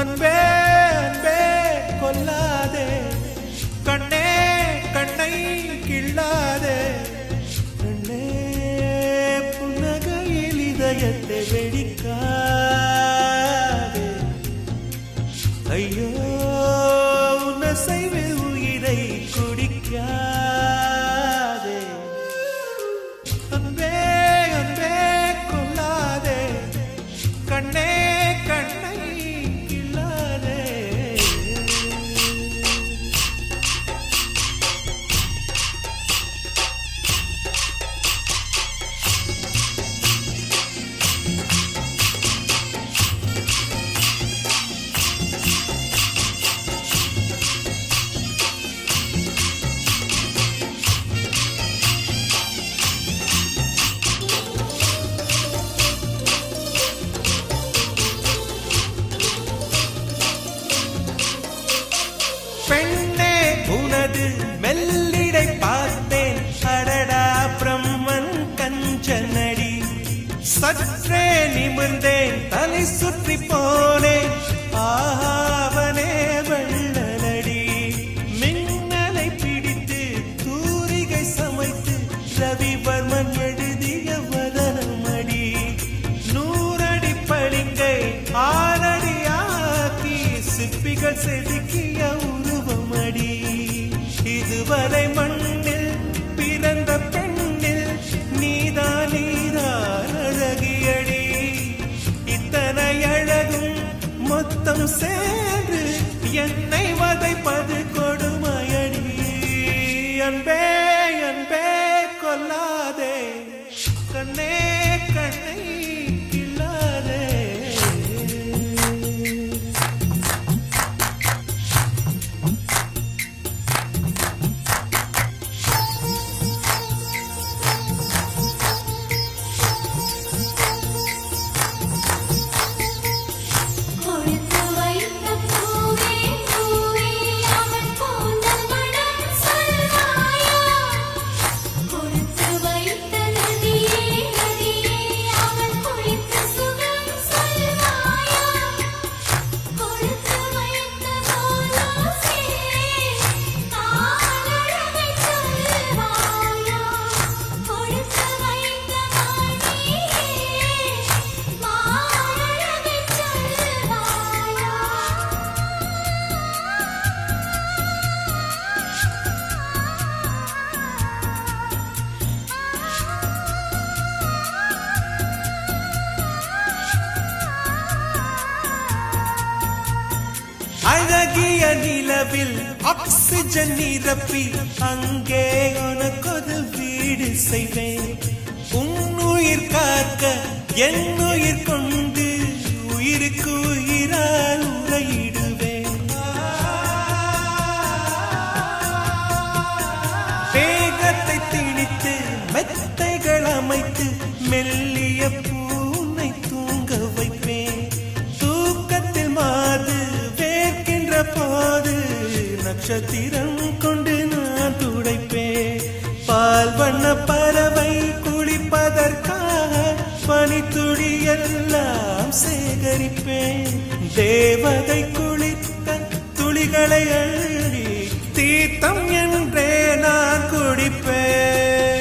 அன்பே அன்பே கொல்லாதே. கண்ணே கண்ணை கிள்ளாதே. கண்ணே புன்னகையில் இதயத்தை வெடிக்காதே சற்றே நிமிர்ந்தேன் தலை சுற்றி போனேன். ஆவனே வெள்ளனடி மின்னலை பிடித்து தூரிகை சமைத்து ரவிவர்மன் எழுதிய வதனமடி. நூறடி பளிங்கை ஆறடி சிற்பிகள் செதுக்கிய உருவமடி. இதுவரை மொத்தம் சேர்ந்து என்னை நிலவில் ஆக்சிஜன் நிரப்பி அங்கே உனக்கொரு வீடு செய்வேன். உன்னுயிர் காக்க என்னுயிர் உயிர் கொண்டு உயிருக்கு உயிரால் உரையிடுவேன் வேகத்தை திணித்து மெத்தைகள் அமைத்து மெல்லிய நட்சத்திரம் கொண்டு நான் துடைப்பே பால் வண்ண பறவை குளிப்பதற்காக பனித்துளி எல்லாம் சேகரிப்பேன். தேவதை குளித்த துளிகளை அள்ளி தீர்த்தம் என்றே நான் குடிப்பேன்.